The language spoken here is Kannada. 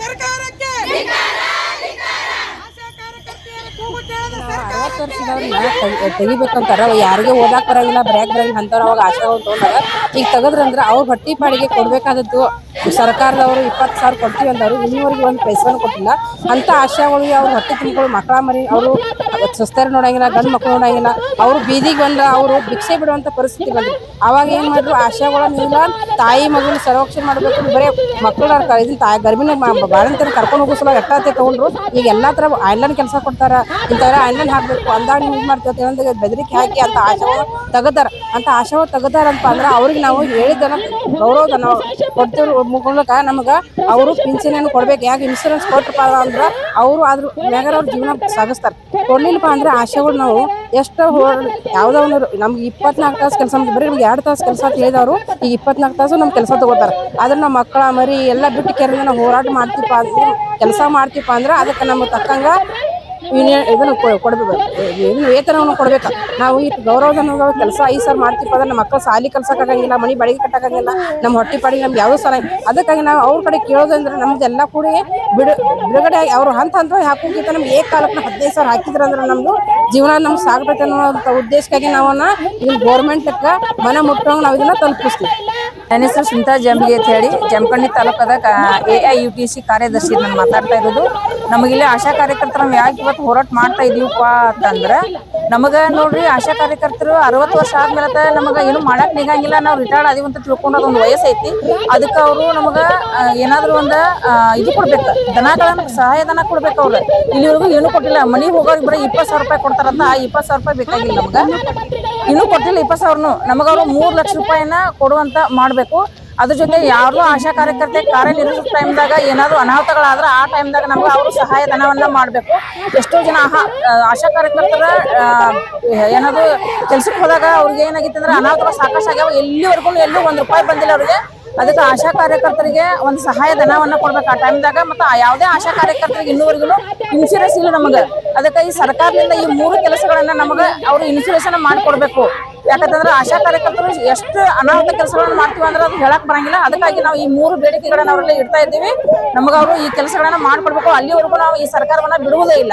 ಸರ್ಕಾರಕ್ಕೆ. ಆಶಾ ಕಾರ್ಯಕರ್ತೆಯರ ಕೂಗುತ್ತೆ ತೆಗಿ- ತೆಗಿಬೇಕಂತಾರ ಅವ್ ಯಾರಿಗೆ ಓದಾಕ್ ಬರಂಗಿಲ್ಲ ಬ್ರ್ಯಾಕ್ ಬರಂಗಿಲ್ಲ ಅಂತವ್ರ ಅವಾಗ ಆಶಾಗಳು ತಗೊಂಡಾಗ ಈಗ ತೆಗದ್ರಂದ್ರ ಅವ್ರ ಹೊಟ್ಟಿ ಪಾಡಿಗೆ ಕೊಡ್ಬೇಕಾದದ್ದು ಸರ್ಕಾರದವರು ಇಪ್ಪತ್ತು ಸಾವಿರ ಕೊಡ್ತೀವಿ ಅಂದವರು ಇನ್ನೂವರೆಗೆ ಒಂದು ಪೈಸಾನು ಕೊಟ್ಟಿಲ್ಲ. ಅಂತ ಆಶಾಗಳಿಗೆ ಅವ್ರ ಹೊಟ್ಟೆ ತಿಂಗಳು ಮಕ್ಕಳ ಮರಿ ಅವರು ಸುಸ್ತಾರ ನೋಡಂಗಿಲ್ಲ ಗಂಡು ಮಕ್ಕಳು ನೋಡಂಗಿಲ್ಲ ಅವರು ಬೀದಿಗೆ ಬಂದ ಅವರು ಭಿಕ್ಷೆ ಬಿಡುವಂತ ಪರಿಸ್ಥಿತಿ ಬಂದ್ರು ಅವಾಗ ಏನು ಮಾಡಿದ್ರು ಆಶಾಗಳನ್ನೆಲ್ಲ ತಾಯಿ ಮಗುನ ಸಂರಕ್ಷಣೆ ಮಾಡ್ಬೇಕು ಬರೀ ಮಕ್ಕಳು ಇದನ್ನ ತಾಯಿ ಗರ್ಭಿಣಿ ಬಾಳಂತ ಕರ್ಕೊಂಡು ಹೋಗೋ ಸಲ ಎಟ್ಟಾತೆ ತಗೊಂಡ್ರು ಈಗ ಎಲ್ಲಾ ತರ ಆನ್ಲೈನ್ ಕೆಲಸ ಕೊಡ್ತಾರ ಇಂಥವ್ರ ಆನ್ಲೈನ್ ಹಾಕ್ಬೇಕು. ಅಂದಾಗ ಇದು ಮಾಡ್ತೇವೆ ಅಂತ ಬೆದರಿಕೆ ಹಾಕಿ ಅಂತ ಆಶಾವ ತೆಗದಾರ. ಅಂತ ಆಶಾವ ತೆಗದಾರಂತ ಅಂದ್ರೆ ಅವ್ರಿಗೆ ನಾವು ಹೇಳಿದ್ದನ್ನು ಗೌರವ ನಾವು ಕೊಡ್ತೀವಿ. ಮೂಲಕ ನಮಗ ಅವರು ಪಿಂಚಣಿಯನ್ನು ಕೊಡ್ಬೇಕು. ಯಾಕೆ ಇನ್ಶೂರೆನ್ಸ್ ಕೊಟ್ರಪ್ಪ ಅಂದ್ರೆ ಅವರು ಅದ್ರ ಮ್ಯಾಗಾರ ಅವ್ರ ಜೀವನ ಸಾಗಿಸ್ತಾರೆ. ಕೊಡ್ಲಿಲ್ಲಪ್ಪ ಅಂದ್ರೆ ಆಶೆಗಳು ನಾವು ಎಷ್ಟು ಯಾವುದೋ ಒಂದು ನಮ್ಗೆ ಇಪ್ಪತ್ನಾಲ್ಕು ತಾಸು ಕೆಲಸ ಬರೀ ನಮ್ಗೆ ಎರಡು ತಾಸು ಕೆಲಸ ಅಂತ ಹೇಳಿದವರು ಈಗ ಇಪ್ಪತ್ನಾಲ್ಕು ತಾಸು ನಮ್ಮ ಕೆಲಸ ತಗೋತಾರೆ. ಆದ್ರೆ ನಮ್ಮ ಮಕ್ಕಳ ಮರಿ ಎಲ್ಲ ಬಿಟ್ಟು ನಾವು ಹೋರಾಟ ಮಾಡ್ತೀವಪ್ಪ ಅಂದ್ರೆ ಕೆಲಸ ಮಾಡ್ತಿಪ್ಪ ಅಂದ್ರೆ ಅದಕ್ಕೆ ನಮ್ಗೆ ತಕ್ಕಂಗ ಯೂನಿಯನ್ ಇದನ್ನು ಕೊಡ್ಬೇಕು. ಇದನ್ನ ವೇತನವನ್ನು ಕೊಡಬೇಕು? ನಾವು ಈ ಗೌರವಧನ ಕೆಲಸ ಈ ಸರ್ ಮಾಡ್ತೀವಿ ಅಂದ್ರೆ ನಮ್ಮ ಮಕ್ಕಳು ಸಾಲಿ ಕಲ್ಸಕ್ಕಾಗಂಗಿಲ್ಲ ಮನೆ ಬಾಡಿಗೆ ಕಟ್ಟಕ್ಕಾಗಂಗಿಲ್ಲ ನಮ್ಮ ಹೊಟ್ಟೆ ಪಾಡಿಗೆ ನಮ್ಗೆ ಯಾವ್ದು ಸಲ ಅದಕ್ಕಾಗಿ ನಾವು ಅವ್ರ ಕಡೆ ಕೇಳೋದಂದ್ರೆ ನಮ್ದೆಲ್ಲ ಕೂಡಿ ಬಿಡು ಬಿಡುಗಡೆ ಆಗಿ ಅವ್ರು ಹಂತ ಹಂತ ಹಾಕೋಕ್ಕಿಂತ ನಮ್ಗೆ ಏಕ ಕಾಲಕ್ಕೆ ಹದಿನೈದು ಸಾವಿರ ಹಾಕಿದ್ರ ಅಂದ್ರೆ ನಮ್ದು ಜೀವನ ನಮ್ಗೆ ಸಾಗಬೇಕು ಅನ್ನೋ ಉದ್ದೇಶಕ್ಕಾಗಿ ನಾವನ್ನ ಇಲ್ಲಿ ಗೋರ್ಮೆಂಟ್ಗೆ ಮನೆ ಮುಟ್ಟೋಂಗೆ ನಾವು ಇದನ್ನ ತಲುಪಿಸ್ತೀವಿ. ನನ್ನ ಹೆಸರು ಸುಂತಾ ಜಂಬಿಗೆ ಅಂತ ಹೇಳಿ. Jamkhandi ತಾಲೂಕದ A I U T C ಕಾರ್ಯದರ್ಶಿ ನಾನು ಮಾತಾಡ್ತಾ ಇರೋದು. ನಮಗಿಲ್ಲಿ ಆಶಾ ಕಾರ್ಯಕರ್ತರು ನಾವು ಯಾಕೆ ಇವತ್ತು ಹೋರಾಟ ಮಾಡ್ತಾ ಇದೀವಪ್ಪ ಅಂತಂದ್ರೆ, ನಮಗ ನೋಡ್ರಿ ಆಶಾ ಕಾರ್ಯಕರ್ತರು ಅರವತ್ತು ವರ್ಷ ಆದ್ಮೇಲೆ ನಮಗ ಏನು ಮಾಡಕ್ ನಿಗಂಗಿಲ್ಲ, ನಾವು ರಿಟೈರ್ಡ್ ಅದೀವಿ ಅಂತ ತಿಳ್ಕೊಂಡು ಅದೊಂದು ವಯಸ್ಸು ಐತಿ. ಅದಕ್ಕೆ ಅವರು ನಮಗ ಏನಾದರೂ ಒಂದು ಇದು ಕೊಡ್ಬೇಕು. ಸಹಾಯ ಸಹಾಯಧನ ಕೊಡ್ಬೇಕು ಅವ್ರು. ಇಲ್ಲಿವರೆಗೂ ಏನು ಕೊಟ್ಟಿಲ್ಲ. ಮನೆಗೆ ಹೋಗೋರಿಗೆ ಬರೀ ಇಪ್ಪತ್ತು ಸಾವಿರ ರೂಪಾಯಿ ಕೊಡ್ತಾರಂತ, ಆ ಇಪ್ಪತ್ತು ಸಾವಿರ ರೂಪಾಯಿ ಬೇಕಾಗಿಲ್ಲ ನಮ್ಗೆ. ಇನ್ನೂ ಕೊಟ್ಟಿಲ್ಲ ಇಪ್ಪತ್ತು ಸಾವಿರನು. ನಮಗ ಅವರು ಮೂರು ಲಕ್ಷ ರೂಪಾಯಿನ ಕೊಡುವಂತ ಮಾಡಬೇಕು. ಅದ್ರ ಜೊತೆ ಯಾರು ಆಶಾ ಕಾರ್ಯಕರ್ತೆ ಕಾರ್ಯನಿರ್ವಹಿಸೋ ಟೈಮ್ದಾಗ ಏನಾದ್ರು ಅನಾಹುತಗಳಾದ್ರೆ ಆ ಟೈಮ್ದಾಗ ನಮ್ಗೆ ಅವರು ಸಹಾಯ ಧನವನ್ನ ಮಾಡಬೇಕು. ಎಷ್ಟೋ ಜನ ಆಶಾ ಕಾರ್ಯಕರ್ತರ ಏನಾದ್ರು ಕೆಲ್ಸಕ್ಕೆ ಹೋದಾಗ ಅವ್ರಿಗೆ ಏನಾಗಿತ್ತು ಅಂದ್ರೆ ಅನಾಹುತಗಳು ಸಾಕಷ್ಟು ಆಗ್ಯಾವ. ಎಲ್ಲಿವರೆಗೂ ಎಲ್ಲೂ ಒಂದು ರೂಪಾಯಿ ಬಂದಿಲ್ಲ ಅವ್ರಿಗೆ. ಅದಕ್ಕೆ ಆಶಾ ಕಾರ್ಯಕರ್ತರಿಗೆ ಒಂದು ಸಹಾಯ ಧನವನ್ನ ಕೊಡ್ಬೇಕು ಆ ಟೈಮ್ದಾಗ. ಮತ್ತು ಯಾವುದೇ ಆಶಾ ಕಾರ್ಯಕರ್ತರಿಗೆ ಇನ್ನೂವರೆಗೂ ಇನ್ಶೂರೆನ್ಸ್ ಇಲ್ಲ ನಮಗೆ. ಅದಕ್ಕೆ ಈ ಸರ್ಕಾರದಿಂದ ಈ ಮೂರು ಕೆಲಸಗಳನ್ನ ನಮಗೆ ಅವರು ಇನ್ಶೂರೆನ್ಸ್ ಮಾಡಿಕೊಡ್ಬೇಕು. ಯಾಕಂತಂದ್ರೆ ಆಶಾ ಕಾರ್ಯಕರ್ತರು ಎಷ್ಟು ಅನಾಹುತ ಕೆಲಸಗಳನ್ನ ಮಾಡ್ತೀವಿ ಅಂದ್ರೆ ಅದು ಹೇಳಕ್ ಬರಂಗಿಲ್ಲ. ಅದಕ್ಕಾಗಿ ನಾವು ಈ ಮೂರು ಬೇಡಿಕೆಗಳನ್ನ ಅವರಲ್ಲಿ ಇಡ್ತಾ ಇದ್ದೀವಿ. ನಮಗವರು ಈ ಕೆಲಸಗಳನ್ನ ಮಾಡ್ಕೊಡ್ಬೇಕು. ಅಲ್ಲಿವರೆಗೂ ನಾವು ಈ ಸರ್ಕಾರವನ್ನ ಬಿಡುವುದೇ ಇಲ್ಲ.